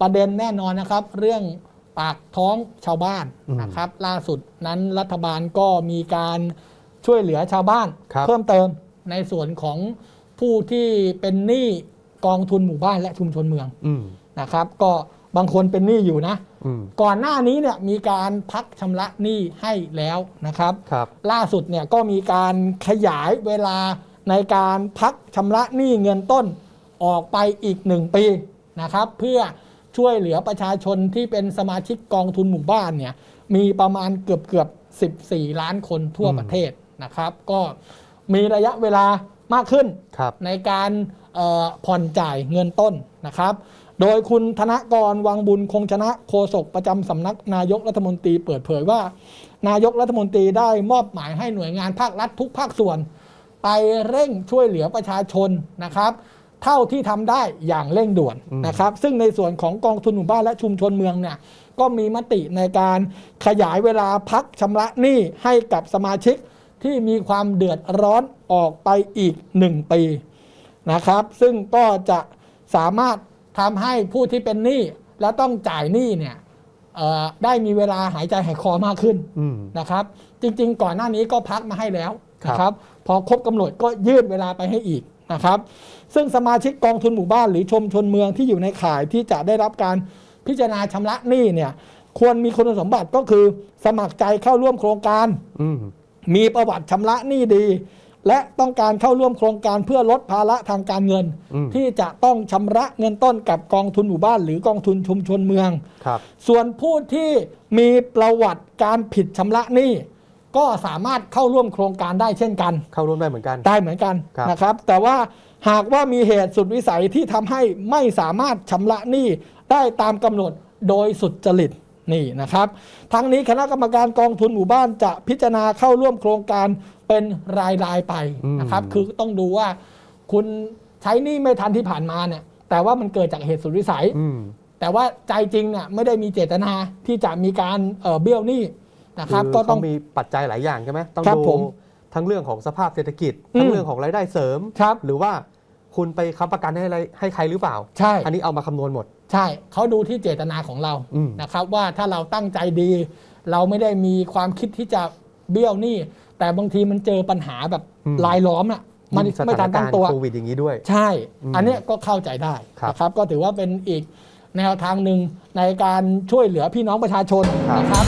ประเด็นแน่นอนนะครับ เรื่องปากท้องชาวบ้านอืมนะครับ ล่าสุดนั้นรัฐบาลก็มีการช่วยเหลือชาวบ้านครับเพิ่มเติมในส่วนของผู้ที่เป็นหนี้กองทุนหมู่บ้านและชุมชนเมืองอืมนะครับ ก็บางคนเป็นหนี้อยู่นะอืมก่อนหน้านี้เนี่ยมีการพักชำระหนี้ให้แล้วนะครับครับล่าสุดเนี่ยก็มีการขยายเวลาในการพักชำระหนี้เงินต้นออกไปอีกหนึ่งปีนะครับ เพื่อ ช่วยเหลือประชาชนที่เป็นสมาชิกกองทุนหมู่บ้านเนี่ยมีประมาณเกือบเกือบ 14 ล้านคนทั่วอืมประเทศนะครับ ก็มีระยะเวลามากขึ้นครับในการเอ่อผ่อนจ่ายเงินต้นนะครับ โดยคุณธนกรวังบุญคงชนะโฆษกประจำสำนักนายกรัฐมนตรีเปิดเผยว่า นายกรัฐมนตรีได้มอบหมายให้หน่วยงานภาครัฐทุกภาคส่วน ไปเร่งช่วยเหลือประชาชนนะครับ เท่าที่ทำได้อย่างเร่งด่วนอืมนะครับ ซึ่งในส่วนของกองทุนหมู่บ้านและชุมชนเมืองเนี่ยก็มีมติในการขยายเวลาพักชำระหนี้ให้กับสมาชิกที่มีความเดือดร้อนออกไปอีก 1 ปีนะครับ ซึ่งก็จะสามารถทำให้ผู้ที่เป็นหนี้และต้องจ่ายหนี้เนี่ยเอ่อได้มีเวลาหายใจหายคอมากขึ้นอืมนะครับ จริง ๆ ก่อนหน้านี้ก็พักมาให้แล้วครับนะครับ พอครบกำหนดก็ยืดเวลาไปให้อีก นะครับ ซึ่งสมาชิกกองทุนหมู่บ้านหรือชมชนเมืองที่อยู่ในข่ายที่จะได้รับการพิจารณาชำระหนี้เนี่ย ควรมีคุณสมบัติก็คือสมัครใจเข้าร่วมโครงการอืมมีประวัติชำระหนี้ดี และต้องการเข้าร่วมโครงการเพื่อลดภาระทางการเงินอืมที่จะต้องชำระเงินต้นกับกองทุนหมู่บ้าน หรือกองทุนชุมชนเมืองครับส่วนผู้ที่มีประวัติการผิดชำระหนี้ ก็สามารถเข้าร่วมโครงการได้เช่นกัน เข้าร่วมได้เหมือนกัน ได้เหมือนกันครับ นะครับ แต่ว่าหากว่ามีเหตุสุดวิสัยที่ทำให้ไม่สามารถชำระหนี้ได้ตามกำหนดโดยสุดจริตนี่นะครับ ทั้งนี้คณะกรรมการกองทุนหมู่บ้านจะพิจารณาเข้าร่วมโครงการเป็นรายรายๆไปนะครับอืมคือต้องดูว่าคุณใช้หนี้ไม่ทันที่ผ่านมาเนี่ย แต่ว่ามันเกิดจากเหตุสุดวิสัย อืม แต่ว่าใจจริงเนี่ยไม่ได้มีเจตนาที่จะมีการเอ่อเบี้ยวหนี้ นะครับคือก็ต้องเขามีปัจจัยหลายอย่างใช่ไหมต้องครับดูผมทั้งเรื่องของสภาพเศรษฐกิจอืมทั้งเรื่องของรายได้เสริมครับหรือว่าคุณไปค้ำประกันให้อะไรให้ใครหรือเปล่า ใช่ อันนี้เอามาคำนวณหมด ใช่ เขาดูที่เจตนาของเราอืมนะครับ ว่าถ้าเราตั้งใจดี เราไม่ได้มีความคิดที่จะเบี้ยวหนี้แต่บางทีมันเจอปัญหาแบบอืมลายล้อมอะมันยิ่งสไม่ถาทันนกาตั้งรณ์ตัวโควิดอย่างนี้ด้วย ใช่อืมอันเนี้ยก็เข้าใจได้ครับนะครับ ก็ถือว่าเป็นอีกแนวทางหนึ่งในการช่วยเหลือพี่น้องประชาชนครับนะครับ